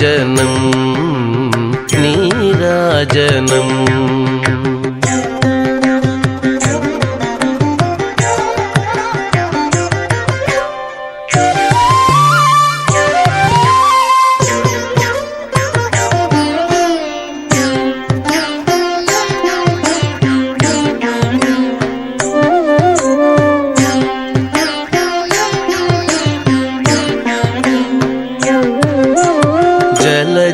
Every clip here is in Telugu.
నీరాజనం నీరాజనం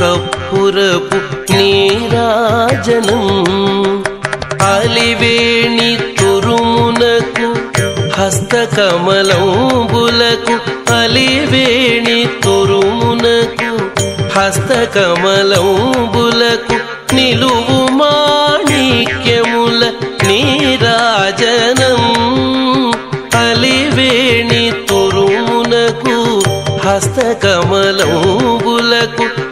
కప్పురపు నీరాజనం. అలివేణి తురుమునకు హస్తకమలంబులకు అలివేణి తురుమునకు హస్తకమలంబులకు నిలువు మాణిక్యముల నీరాజనం. అలివేణి తురుమునకు హస్తకమలంబులకు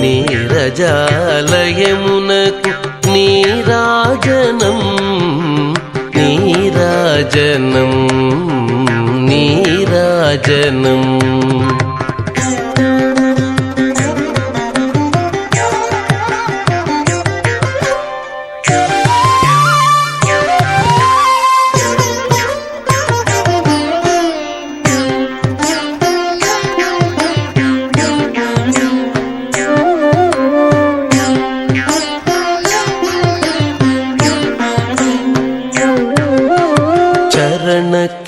నీరజాలయమునకు నీరాజనం నీరాజనం నీరాజనం.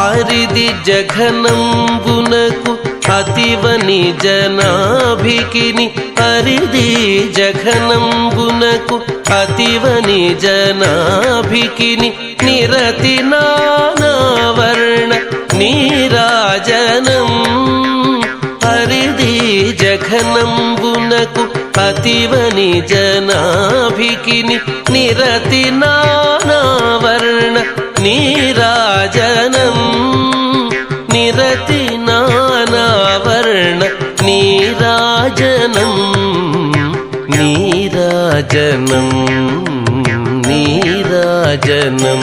అరిది జఘనంబునకు అతివని జనాభికిని అరిది జఘనంబునకు అతివని జనాభికిని నిరతి నానావర్ణ నీరాజనం హరిది జఘనంబునకు అతివ నిజనాభికిని నిరతి నానావర్ణ నీరాజనం నిరతి నానావర్ణ నీరాజనం నీరాజనం నీరాజనం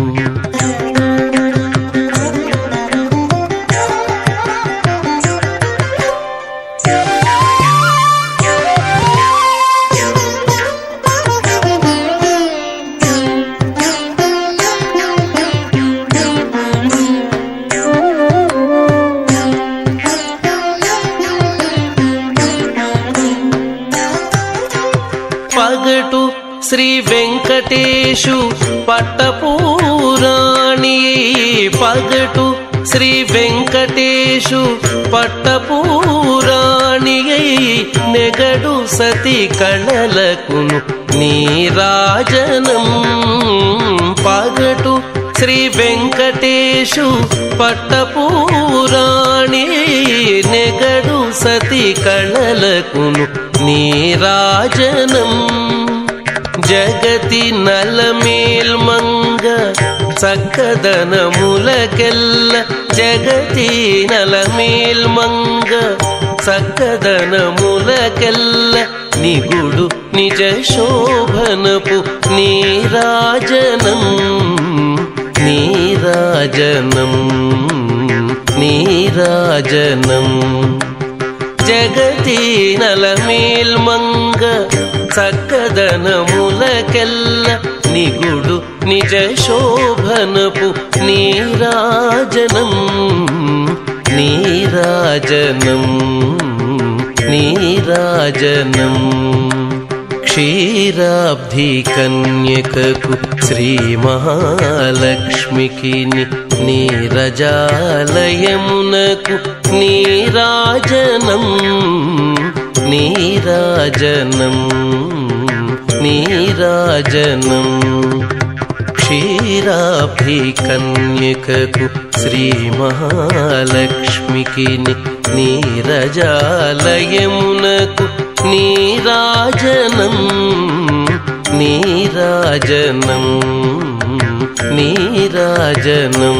శ్రీ వెంకటేశు పట్టపూరాణి. పగటు శ్రీ వెంకటేశు పట్టపూరాణి. నెగడు సతి కళలకును నీరాజనం పగటు శ్రీ వెంకటేశు పట్టపూరాణి. నెగడు సతి కళలకును నీరాజనం జగతి నలమేల్మంగ చక్కదనములకెల్ల జగతి నలమేల్మంగ చక్కదనములకెల్ల నిగుడు నిజ శోభనపు నీరాజనం నీరాజనం నీరాజనం. జగతి నలమేల్మంగ చక్కదనములకెల్ల నిగుడు నిజ శోభనపు నీరాజనం నీరాజనం నీరాజనం. క్షీరాబ్ధి కన్యకకు శ్రీ మహాలక్ష్మికి నీరజాలయమునకు నీరాజనం. నీరాజనం నీరాజనం. క్షీరాబ్ధి కన్యకకు శ్రీ మహాలక్ష్మికి నీరజాలయమునకు నీరాజనం నీరాజనం నీరాజనం.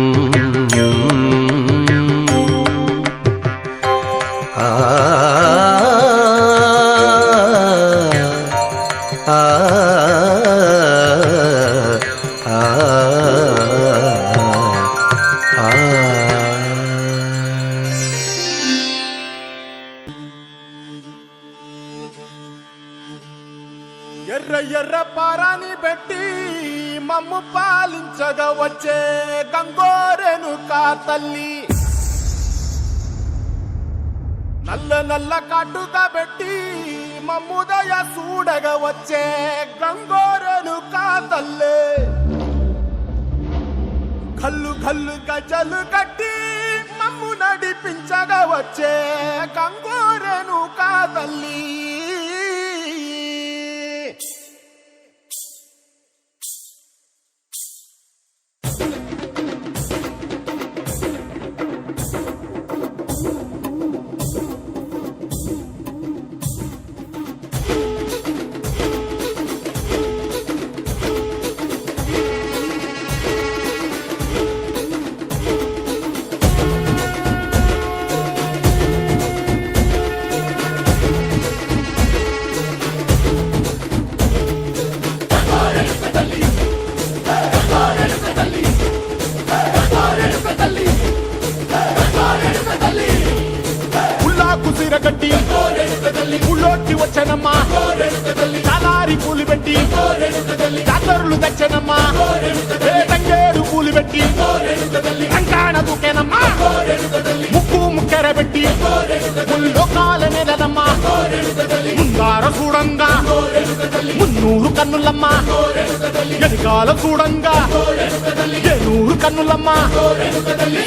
నల్ల నల్ల కట్టుక పెట్టి మమ్ముదయ చూడగా వచ్చే గంగోరను కాతల్లే. కల్లు కల్లు గజలు కట్టి మమ్ము నడిపించగా వచ్చే గంగోరను కా ఉళ్ళోట్టి వచ్చనమ్మా. చాలారి పూలు పెట్టి. జాతరులు తెచ్చనమ్మా. తంగేడు పూలు పెట్టి. అంకాణ దూకేనమ్మా. ముక్కు ముక్కెర పెట్టి. ముల్లోకాల నెలనమ్మా ముందార చూడంగా మున్నూరు కన్నులమ్మా. ఎనకాల చూడంగా. ఏనూరు కన్నులమ్మా.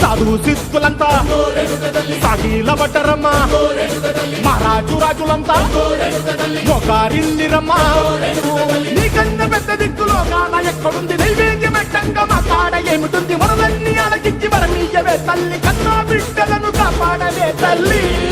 సాధు సిద్ధులంతా సాగిల బట్టరమ్మా మహారాజు రాజులంతా. మొగారిల్లిరమ్మా నీకన్నా పెద్ద దిక్కులో కాన ఎక్కడుంది? నైవేద్యం ఎట్టంగా మా కాడ ఏమిటుంది? మనలన్నీ అలకించి వరమీయవే తల్లి. కన్నా బిడ్డలను కాపాడవే తల్లి.